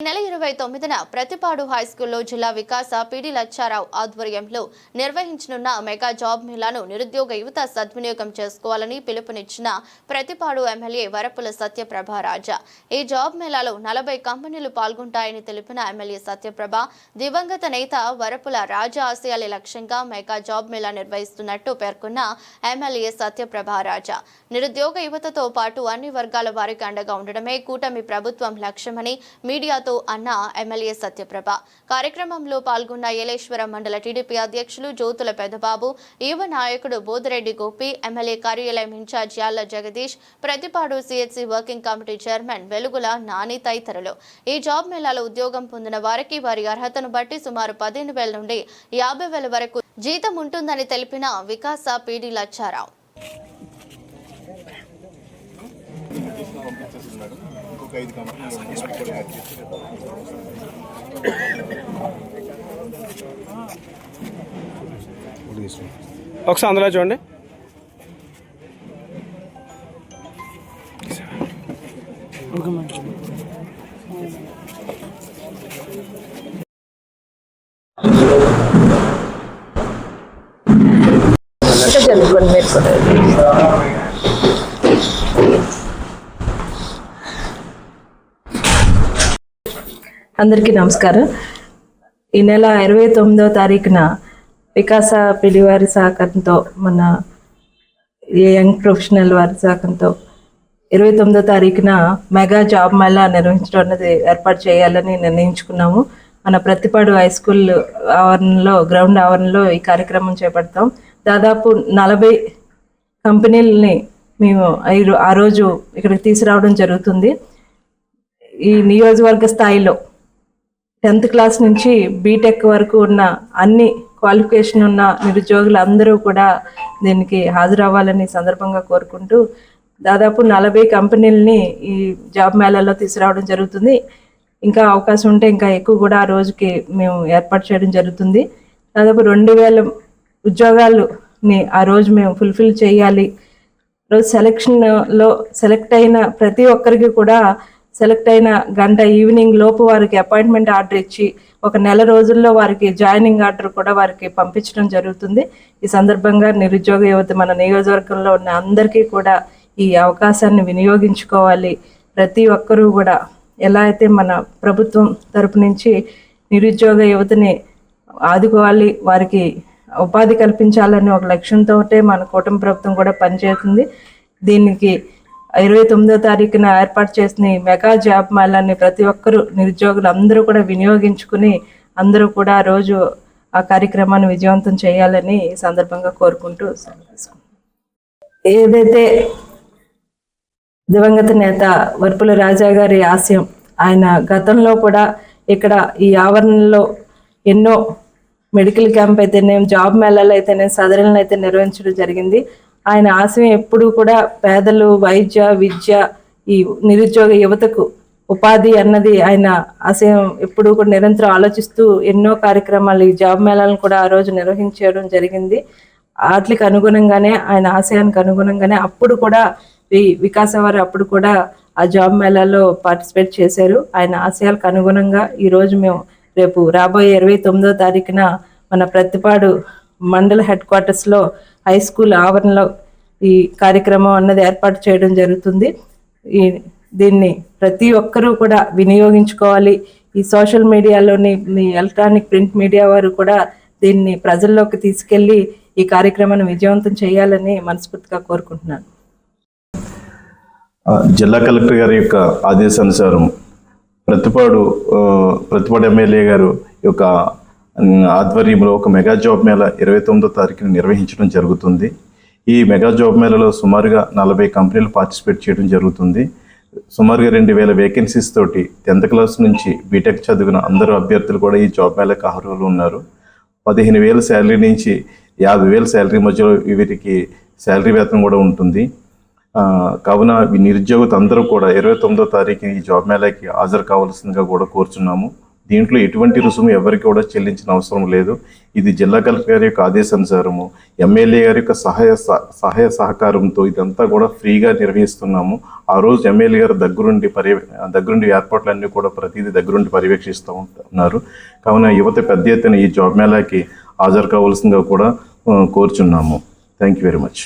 ఈ నెల ఇరవై తొమ్మిదిన ప్రతిపాడు హైస్కూల్లో జిల్లా వికాస పిడి లచ్చారావు ఆధ్వర్యంలో నిర్వహించనున్న మెగా జాబ్ మేళాను నిరుద్యోగ యువత సద్వినియోగం చేసుకోవాలని పిలుపునిచ్చిన ప్రతిపాడు ఎమ్మెల్యే వరపుల సత్యప్రభ రాజా. ఈ జాబ్ మేళాలో నలభై కంపెనీలు పాల్గొంటాయని తెలిపిన ఎమ్మెల్యే సత్యప్రభ దివంగత నేత వరపుల రాజా ఆశయాల లక్ష్యంగా మెగా జాబ్ మేళా నిర్వహిస్తున్నట్టు పేర్కొన్న ఎమ్మెల్యే సత్యప్రభ రాజా. నిరుద్యోగ యువతతో పాటు అన్ని వర్గాల వారికి అండగా ఉండడమే కూటమి ప్రభుత్వం లక్ష్యమని మీడియాతో అన్న ఎమ్మెల్యే సత్యప్రభ. కార్యక్రమంలో పాల్గొన్న ఏలేశ్వరం మండల టీడీపీ అధ్యక్షులు జ్యోతుల పెదబాబు యువ నాయకుడు బోదిరెడ్డి గోపి ఎమ్మెల్యే కార్యాలయం incharge Yalla Jagadish Prathipadu CHC working committee chairman Velugula Nani తదితరులు. ఈ జాబ్ మేళాలో ఉద్యోగం పొందిన వారికి వారి అర్హతను బట్టి సుమారు పదిహేను వేల నుండి యాభై వేల వరకు జీతం ఉంటుందని తెలిపిన వికాస పీడీ లచ్చారావు. ఇంకొక ఐదు కంపెనీలు ఒకసారి అందులో చూడండి. జరుగుతుంది మీరు కూడా అందరికీ నమస్కారం. ఈ నెల ఇరవై తొమ్మిదో తారీఖున వికాస పిలివారి సహకారంతో మన యంగ్ ప్రొఫెషనల్ వారి సహకారంతో ఇరవై తొమ్మిదో తారీఖున మెగా జాబ్ మేళా నిర్వహించడం అనేది ఏర్పాటు చేయాలని నిర్ణయించుకున్నాము. మన ప్రతిపాడు హై స్కూల్ ఆవరణలో గ్రౌండ్ ఆవరణలో ఈ కార్యక్రమం చేపడతాం. దాదాపు నలభై కంపెనీలని మేము ఆ రోజు ఇక్కడికి తీసుకురావడం జరుగుతుంది. ఈ నియోజకవర్గ స్థాయిలో టెన్త్ క్లాస్ నుంచి బీటెక్ వరకు ఉన్న అన్ని క్వాలిఫికేషన్ ఉన్న నిరుద్యోగులు అందరూ కూడా దీనికి హాజరవ్వాలని సందర్భంగా కోరుకుంటూ దాదాపు నలభై కంపెనీలని ఈ జాబ్ మేళాలో తీసుకురావడం జరుగుతుంది. ఇంకా అవకాశం ఉంటే ఇంకా ఎక్కువ కూడా ఆ రోజుకి మేము ఏర్పాటు చేయడం జరుగుతుంది. దాదాపు రెండు వేల ఉద్యోగాలుని ఆ రోజు మేము ఫుల్ఫిల్ చేయాలి. రోజు సెలక్షన్లో సెలెక్ట్ అయిన ప్రతి ఒక్కరికి కూడా సెలెక్ట్ అయిన గంట ఈవినింగ్ లోపు వారికి అపాయింట్మెంట్ ఆర్డర్ ఇచ్చి ఒక నెల రోజుల్లో వారికి జాయినింగ్ ఆర్డర్ కూడా వారికి పంపించడం జరుగుతుంది. ఈ సందర్భంగా నిరుద్యోగ యువత మన నియోజకవర్గంలో ఉన్న అందరికీ కూడా ఈ అవకాశాన్ని వినియోగించుకోవాలి. ప్రతి ఒక్కరూ కూడా ఎలా అయితే మన ప్రభుత్వం తరపు నుంచి నిరుద్యోగ యువతని ఆదుకోవాలి వారికి ఉపాధి కల్పించాలని ఒక లక్ష్యంతో మన కూటమి ప్రభుత్వం కూడా పనిచేస్తుంది. దీనికి ఇరవై తొమ్మిదో తారీఖున ఏర్పాటు చేసిన మెగా జాబ్ మేళాన్ని ప్రతి ఒక్కరు నిరుద్యోగులు అందరూ కూడా వినియోగించుకుని అందరూ కూడా ఆ రోజు ఆ కార్యక్రమాన్ని విజయవంతం చేయాలని ఈ సందర్భంగా కోరుకుంటూ ఏదైతే దివంగత నేత వర్పుల రాజా గారి ఆశయం ఆయన గతంలో కూడా ఇక్కడ ఈ ఆవరణలో ఎన్నో మెడికల్ క్యాంప్ అయితేనేం జాబ్ మేళాలు అయితేనేం సదరణలు అయితే నిర్వహించడం జరిగింది. ఆయన ఆశయం ఎప్పుడూ కూడా పేదలు వైద్య విద్య ఈ నిరుద్యోగ యువతకు ఉపాధి అన్నది ఆయన ఆశయం ఎప్పుడూ కూడా నిరంతరం ఆలోచిస్తూ ఎన్నో కార్యక్రమాలు ఈ జాబ్ మేళాలను కూడా ఆ రోజు నిర్వహించడం జరిగింది. వాటికి అనుగుణంగానే ఆయన ఆశయానికి అనుగుణంగానే అప్పుడు కూడా ఈ వికాస వారు అప్పుడు కూడా ఆ జాబ్ మేళాలో పార్టిసిపేట్ చేశారు. ఆయన ఆశయాలకు అనుగుణంగా ఈరోజు మేము రేపు రాబోయే ఇరవై తొమ్మిదో తారీఖున మన ప్రతిపాడు మండల హెడ్ క్వార్టర్స్లో హై స్కూల్ ఆవరణలో ఈ కార్యక్రమం అన్నది ఏర్పాటు చేయడం జరుగుతుంది. ఈ దీన్ని ప్రతి ఒక్కరూ కూడా వినియోగించుకోవాలి. ఈ సోషల్ మీడియాలోని మీ ఎలక్ట్రానిక్ ప్రింట్ మీడియా వారు కూడా దీన్ని ప్రజల్లోకి తీసుకెళ్ళి ఈ కార్యక్రమాన్ని విజయవంతం చేయాలని మనస్ఫూర్తిగా కోరుకుంటున్నాను. జిల్లా కలెక్టర్ గారి యొక్క ఆదేశానుసారం ప్రతిపాడు ప్రతిపాడు ఎమ్మెల్యే గారు యొక్క ఆధ్వర్యంలో ఒక మెగా జాబ్ మేళా ఇరవై తొమ్మిదో తారీఖున నిర్వహించడం జరుగుతుంది. ఈ మెగా జాబ్ మేళలో సుమారుగా నలభై కంపెనీలు పార్టిసిపేట్ చేయడం జరుగుతుంది. సుమారుగా రెండు వేల వేకెన్సీస్ తోటి టెన్త్ క్లాస్ నుంచి బీటెక్ చదివిన అందరూ అభ్యర్థులు కూడా ఈ జాబ్ మేళకు అర్హులు ఉన్నారు. పదిహేను వేల శాలరీ నుంచి యాభై వేల శాలరీ మధ్యలో వీరికి శాలరీ వేతనం కూడా ఉంటుంది. కావున ఈ నిరుద్యోగులు అందరూ కూడా ఇరవై తొమ్మిదో తారీఖు ఈ జాబ్ మేళాకి హాజరు కావాల్సిందిగా కూడా కోరుచున్నాము. దీంట్లో ఎటువంటి రుసుము ఎవరికి కూడా చెల్లించిన అవసరం లేదు. ఇది జిల్లా కలెక్టర్ గారి యొక్క ఆదేశానుసారము ఎమ్మెల్యే గారి యొక్క సహాయ సహాయ సహకారంతో ఇదంతా కూడా ఫ్రీగా నిర్వహిస్తున్నాము. ఆ రోజు ఎమ్మెల్యే గారు దగ్గరుండి పర్య దగ్గరుండి ఏర్పాట్లన్నీ కూడా ప్రతిదీ దగ్గరుండి పర్యవేక్షిస్తూ ఉంటున్నారు కావున యువత పెద్ద ఎత్తున ఈ జాబ్ మేళాకి హాజరు కావాల్సిందిగా కూడా కోరుచున్నాము. Thank you very much